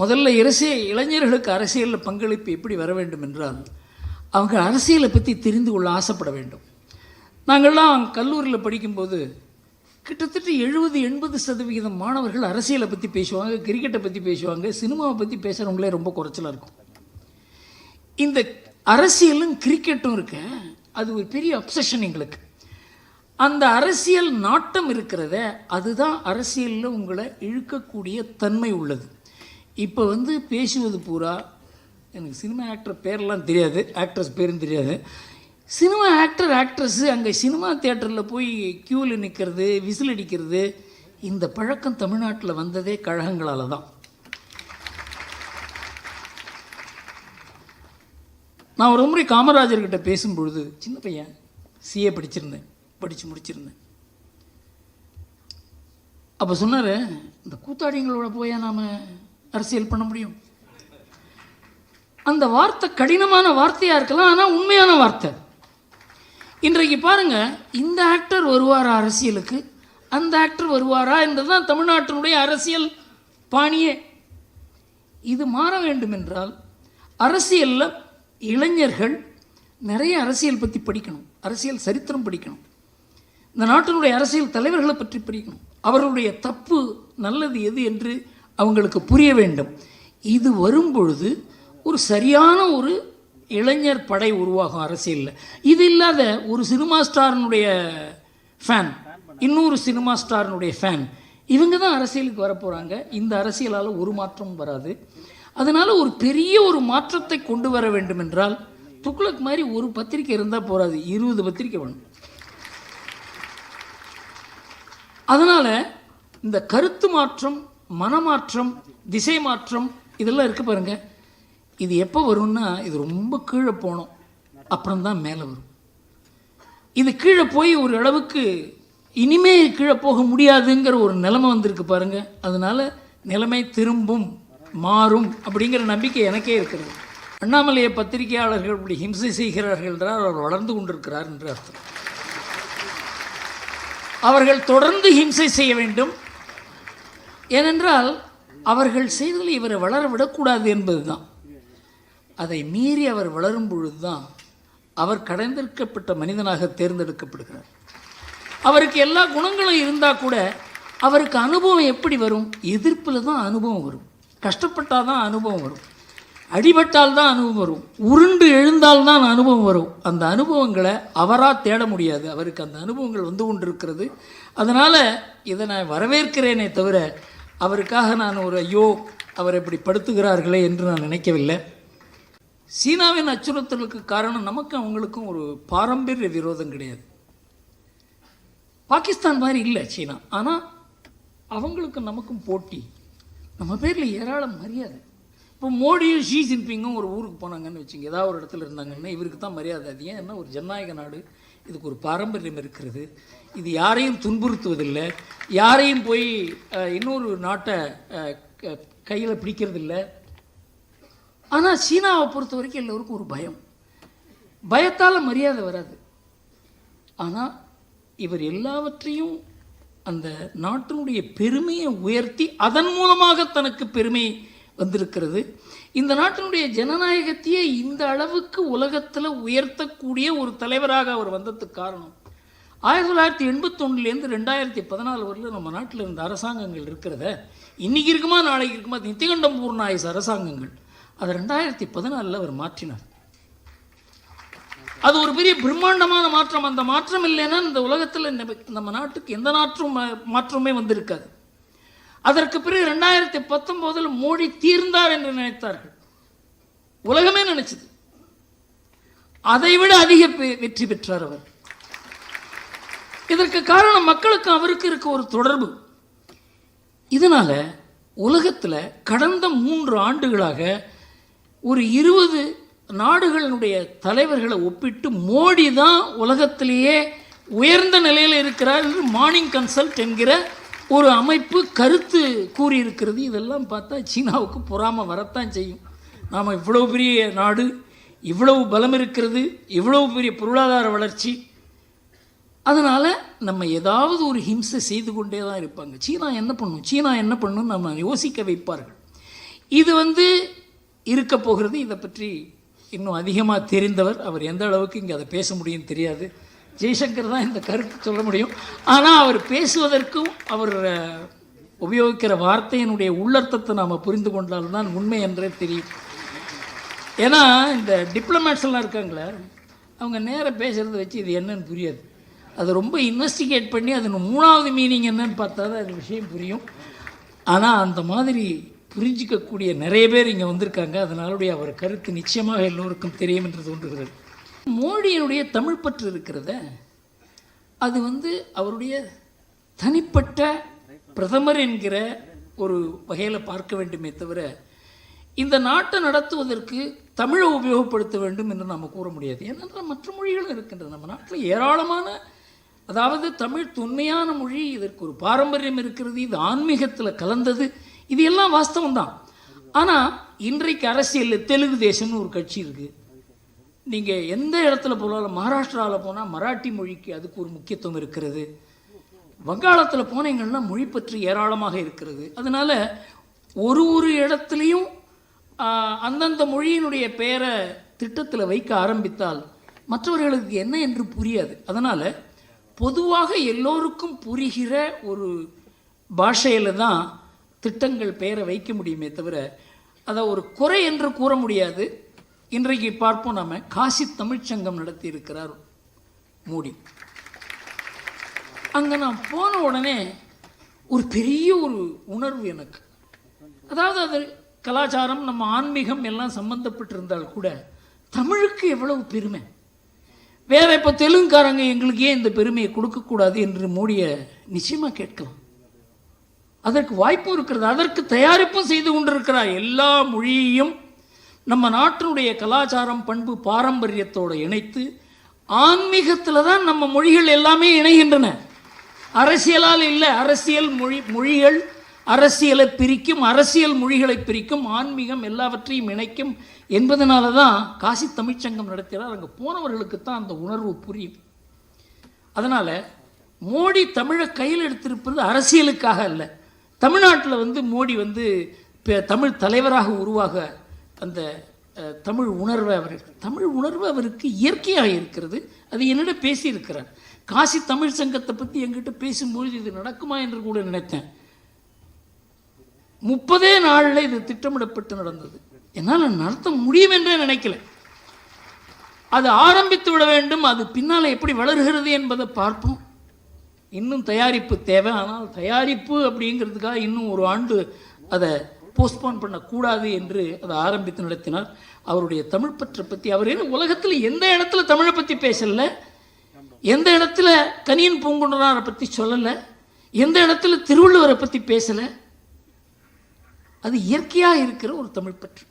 முதல்ல அரசியல் இளைஞர்களுக்கு அரசியலில் பங்களிப்பு எப்படி வர வேண்டும் என்றால் அவங்க அரசியலை பற்றி தெரிந்து கொள்ள ஆசைப்பட வேண்டும். நாங்கள்லாம் கல்லூரியில் படிக்கும்போது கிட்டத்தட்ட எழுபது எண்பது சதவிகிதம் மாணவர்கள் அரசியலை பற்றி பேசுவாங்க கிரிக்கெட்டை பற்றி பேசுவாங்க சினிமாவை பற்றி பேசுகிறவங்களே ரொம்ப குறைச்சலாக இருக்கும். இந்த அரசியலும் கிரிக்கெட்டும் இருக்க அது ஒரு பெரிய அப்சஷன் எங்களுக்கு. அந்த அரசியல் நாட்டம் இருக்கிறத அதுதான் அரசியலில் உங்களை இழுக்கக்கூடிய தன்மை உள்ளது. இப்போ வந்து பேசுவது பூரா எனக்கு சினிமா ஆக்டர் பேர்லாம் தெரியாது ஆக்ட்ரஸ் பேரும் தெரியாது. சினிமா ஆக்டர் ஆக்ட்ரஸ்ஸு அங்கே சினிமா தேட்டரில் போய் க்யூவில் நிற்கிறது விசில் அடிக்கிறது இந்த பழக்கம் தமிழ்நாட்டில் வந்ததே கழகங்களால் தான். நான் ஒரு முறை காமராஜர்கிட்ட பேசும்பொழுது சின்ன பையன் சிஏ படிச்சிருந்தேன் படித்து முடிச்சிருந்தேன். அப்போ சொன்னார் இந்த கூத்தாடிங்களோட போய் நாம் அரசியல் பண்ண முடியும். அந்த வார்த்தை கடினமான வார்த்தையாக இருக்கலாம் ஆனால் உண்மையான வார்த்தை. இன்றைக்கு பாருங்க இந்த ஆக்டர் வருவாரா அரசியலுக்கு? அந்த ஆக்டர் வருவாரா என்றுதான் தமிழ்நாட்டினுடைய அரசியல் பாணியே. இது மாற வேண்டும் என்றால் அரசியலில் இளைஞர்கள் நிறைய அரசியல் பற்றி படிக்கணும். அரசியல் சரித்திரம் படிக்கணும். இந்த நாட்டினுடைய அரசியல் தலைவர்களை பற்றி படிக்கணும். அவர்களுடைய தப்பு நல்லது எது என்று அவங்களுக்கு புரிய வேண்டும். இது வரும்பொழுது ஒரு சரியான ஒரு இளைஞர் படை உருவாகும் அரசியலில். இது இல்லாத ஒரு சினிமா ஸ்டாரினுடைய ஃபேன் இன்னொரு சினிமா ஸ்டாரினுடைய ஃபேன் இவங்க தான் அரசியலுக்கு வரப்போகிறாங்க இந்த அரசியலால் ஒரு மாற்றமும் வராது. அதனால் ஒரு பெரிய ஒரு மாற்றத்தை கொண்டு வர வேண்டும் என்றால் துக்ளக் மாதிரி ஒரு பத்திரிக்கை இருந்தால் போகாது இருபது பத்திரிக்கை வேணும். அதனால் இந்த கருத்து மாற்றம் மனமாற்றம் திசை மாற்றம் இதெல்லாம் இருக்குது பாருங்க. இது எப்போ வரும்னா இது ரொம்ப கீழே போனோம் அப்புறம் தான் மேலே வரும். இது கீழே போய் ஒரு அளவுக்கு இனிமே கீழே போக முடியாதுங்கிற ஒரு நிலைமை வந்திருக்கு பாருங்க. அதனால நிலைமை திரும்பும் மாறும் அப்படிங்கிற நம்பிக்கை எனக்கே இருக்கிறது. அண்ணாமலையை பத்திரிகையாளர்கள் இப்படி ஹிம்சை செய்கிறார்கள் என்றால் அவர் வளர்ந்து கொண்டிருக்கிறார் என்று அர்த்தம். அவர்கள் தொடர்ந்து ஹிம்சை செய்ய வேண்டும். ஏனென்றால் அவர்கள் செய்ததில் இவரை வளர விடக்கூடாது என்பதுதான். அதை மீறி அவர் வளரும் பொழுதுதான் அவர் கடந்திருக்கப்பட்ட மனிதனாக தேர்ந்தெடுக்கப்படுகிறார். அவருக்கு எல்லா குணங்களும் இருந்தால் கூட அவருக்கு அனுபவம் எப்படி வரும்? எதிர்ப்பில் தான் அனுபவம் வரும். கஷ்டப்பட்டால் தான் அனுபவம் வரும். அடிபட்டால் தான் அனுபவம் வரும். உருண்டு எழுந்தால் தான் அனுபவம் வரும். அந்த அனுபவங்களை அவராக தேட முடியாது. அவருக்கு அந்த அனுபவங்கள் வந்து கொண்டிருக்கிறது. அதனால் இதை நான் வரவேற்கிறேனே தவிர அவருக்காக நான் ஒரு ஐயோ அவர் இப்படி படுத்துகிறார்களே என்று நான் நினைக்கவில்லை. சீனாவின் அச்சுறுத்தலுக்கு காரணம் நமக்கு அவங்களுக்கும் ஒரு பாரம்பரிய விரோதம் கிடையாது. பாகிஸ்தான் மாதிரி இல்லை சீனா. ஆனால் அவங்களுக்கும் நமக்கும் போட்டி. நம்ம பேரில் ஏராளம் மரியாதை. இப்போ மோடியும் ஷீ ஜின்பிங்கும் ஒரு ஊருக்கு போனாங்கன்னு வச்சுங்க. ஏதாவது ஒரு இடத்துல இருந்தாங்கன்னா இவருக்கு தான் மரியாதை. அது ஏன் என்ன ஒரு ஜனநாயக நாடு? இதுக்கு ஒரு பாரம்பரியம் இருக்கிறது. இது யாரையும் துன்புறுத்துவதில்லை. யாரையும் போய் அஹ், இன்னொரு நாட்டை கையில் பிடிக்கிறதில்ல. ஆனால் சீனாவை பொறுத்த வரைக்கும் எல்லோருக்கும் ஒரு பயம். பயத்தால் மரியாதை வராது. ஆனால் இவர் எல்லாவற்றையும் அந்த நாட்டினுடைய பெருமையை உயர்த்தி அதன் மூலமாக தனக்கு பெருமை வந்திருக்கிறது. இந்த நாட்டினுடைய ஜனநாயகத்தையே இந்த அளவுக்கு உலகத்தில் உயர்த்தக்கூடிய ஒரு தலைவராக அவர் வந்ததுக்கு காரணம் ஆயிரத்தி தொள்ளாயிரத்தி எண்பத்தொன்னுலேருந்து ரெண்டாயிரத்தி பதினாலு வரையில் நம்ம நாட்டில் இருந்த அரசாங்கங்கள் இருக்கிறத இன்றைக்கி இருக்குமா நாளைக்கு இருக்குமா நித்திகண்டம் பூர்ணாயஸ் அரசாங்கங்கள். அதை ரெண்டாயிரத்தி பதினாலில் அவர் மாற்றினார். அது ஒரு பெரிய பிரம்மாண்டமான மாற்றம். அந்த மாற்றம் இல்லைன்னா இந்த உலகத்தில் நம்ம நாட்டுக்கு எந்த நாற்றும் மா- மாற்றமே வந்திருக்காது. அதற்கு பிறகு ரெண்டாயிரத்தி பத்தொம்போதில் மோடி தீர்ந்தார் என்று நினைத்தார்கள். உலகமே நினைச்சது. அதைவிட அதிக வெற்றி பெற்றார் அவர். இதற்கு காரணம் மக்களுக்கு அவருக்கு இருக்க ஒரு தொடர்பு. இதனால உலகத்தில் கடந்த மூன்று ஆண்டுகளாக ஒரு இருபது நாடுகளினுடைய தலைவர்களை ஒப்பிட்டு மோடி தான் உலகத்திலேயே உயர்ந்த நிலையில் இருக்கிறார் என்று மார்னிங் கன்சல்ட் என்கிற ஒரு அமைப்பு கருத்து கூறியிருக்கிறது. இதெல்லாம் பார்த்தா சீனாவுக்கு பொறாமல் வரத்தான் செய்யும். நாம் இவ்வளோ பெரிய நாடு இவ்வளவு பலம் இருக்கிறது இவ்வளவு பெரிய பொருளாதார வளர்ச்சி. அதனால் நம்ம ஏதாவது ஒரு ஹிம்சை செய்து கொண்டே தான் இருப்பாங்க. சீனா என்ன பண்ணும்? சீனா என்ன பண்ணும் நம்ம யோசிக்க வைப்பார்கள். இது வந்து இருக்க போகிறது. இதை பற்றி இன்னும் அதிகமாக தெரிந்தவர். அவர் எந்த அளவுக்கு இங்கே அதை பேச முடியும் தெரியாது. ஜெய்சங்கர் தான் இந்த கருத்து சொல்ல முடியும். ஆனால் அவர் பேசுவதற்கும் அவர் உபயோகிக்கிற வார்த்தையினுடைய உள்ளர்த்தத்தை நாம் புரிந்து கொண்டால்தான் உண்மை என்றே தெரியும். ஏன்னா இந்த டிப்ளமேட்ஸ் எல்லாம் இருக்காங்களே அவங்க நேராக பேசுகிறத வச்சு இது என்னன்னு புரியாது. அதை ரொம்ப இன்வெஸ்டிகேட் பண்ணி அது மூணாவது மீனிங் என்னன்னு பார்த்தா தான் அது விஷயம் புரியும். ஆனால் அந்த மாதிரி புரிஞ்சிக்கக்கூடிய நிறைய பேர் இங்கே வந்திருக்காங்க. அதனாலுடைய அவர் கருத்து நிச்சயமாக எல்லோருக்கும் தெரியும் என்று தோன்றுகிறது. மோடியினுடைய தமிழ் பற்று இருக்கிறத அது வந்து அவருடைய தனிப்பட்ட பிரதமர் என்கிற ஒரு வகையில் பார்க்க வேண்டுமே தவிர இந்த நாட்டை நடத்துவதற்கு தமிழை உபயோகப்படுத்த வேண்டும் என்று நாம் கூற முடியாது. ஏனென்றால் மற்ற மொழிகளும் இருக்கின்றன. நம்ம நாட்டில் ஏராளமான அதாவது தமிழ் தொன்மையான மொழி இதற்கு ஒரு பாரம்பரியம் இருக்கிறது இது ஆன்மீகத்தில் கலந்தது இது எல்லாம் வாஸ்தவம் தான் ஆனால் இன்றைக்கு அரசியலில் தெலுங்கு தேசம்னு ஒரு கட்சி இருக்குது நீங்கள் எந்த இடத்துல போனாலும் மகாராஷ்டிராவில் போனால் மராட்டி மொழிக்கு அதுக்கு ஒரு முக்கியத்துவம் இருக்கிறது. வங்காளத்தில் போனீங்கன்னா மொழி பற்றி ஏராளமாக இருக்கிறது. அதனால் ஒரு ஒரு இடத்துலையும் அந்தந்த மொழியினுடைய பெயரை திட்டத்தில் வைக்க ஆரம்பித்தால் மற்றவர்களுக்கு என்ன என்று புரியாது. அதனால் பொதுவாக எல்லோருக்கும் புரிகிற ஒரு பாஷையில் தான் திட்டங்கள் பெயரை வைக்க முடியுமே தவிர அதை ஒரு குறை என்று கூற முடியாது. இன்றைக்கு பார்ப்போம் நாம் காசி தமிழ்ச்சங்கம் நடத்தி இருக்கிறார் மோடி. அங்கே நான் போன உடனே ஒரு பெரிய ஒரு உணர்வு எனக்கு. அதாவது அது கலாச்சாரம் நம்ம ஆன்மீகம் எல்லாம் சம்மந்தப்பட்டிருந்தால் கூட தமிழுக்கு எவ்வளவு பெருமை. வேற இப்போ தெலுங்குக்காரங்க எங்களுக்கு ஏன் இந்த பெருமையை கொடுக்கக்கூடாது என்று மோடியை நிச்சயமாக கேட்கலாம். அதற்கு வாய்ப்பும் இருக்கிறது அதற்கு தயாரிப்பும் செய்து கொண்டிருக்கிறார். எல்லா மொழியையும் நம்ம நாட்டினுடைய கலாச்சாரம் பண்பு பாரம்பரியத்தோடு இணைத்து ஆன்மீகத்தில் தான் நம்ம மொழிகள் எல்லாமே இணைகின்றன. அரசியலால் இல்லை அரசியல் மொழி மொழிகள் அரசியலை பிரிக்கும் அரசியல் மொழிகளை பிரிக்கும் ஆன்மீகம் எல்லாவற்றையும் இணைக்கும் என்பதனால தான் காசி தமிழ்ச்சங்கம் நடத்துகிறார் அங்கே போனவர்களுக்கு தான் அந்த உணர்வு புரியும். அதனால் மோடி தமிழை கையில் எடுத்திருப்பது அரசியலுக்காக அல்ல. தமிழ்நாட்டில் வந்து மோடி வந்து தமிழ் தலைவராக உருவாக அந்த தமிழ் உணர்வை அவர் தமிழ் உணர்வு அவருக்கு இயற்கையாக இருக்கிறது. அது என்னிடம் பேசியிருக்கிறார். காசி தமிழ் சங்கத்தை பற்றி எங்கிட்ட பேசும்பொழுது இது நடக்குமா என்று கூட நினைத்தேன். முப்பதே நாளில் இது திட்டமிடப்பட்டு நடந்தது. என்னால் நடத்த முடியும் என்றே நினைக்கல. அது ஆரம்பித்து விட வேண்டும். அது பின்னால் எப்படி வளர்கிறது என்பதை பார்ப்போம். இன்னும் தயாரிப்பு தேவை. ஆனால் தயாரிப்பு அப்படிங்கிறதுக்காக இன்னும் ஒரு ஆண்டு அதை போஸ்ட்போன் பண்ணக்கூடாது என்று அதை ஆரம்பித்து நடத்தினார். அவருடைய தமிழ் பற்றை பற்றி அவர் என்ன உலகத்தில் எந்த இடத்துல தமிழை பற்றி பேசல? எந்த இடத்துல கனியன் பூங்குன்றனாரை பற்றி சொல்லலை? எந்த இடத்துல திருவள்ளுவரை பற்றி பேசலை? அது இயற்கையாக இருக்கிற ஒரு தமிழ் பற்று.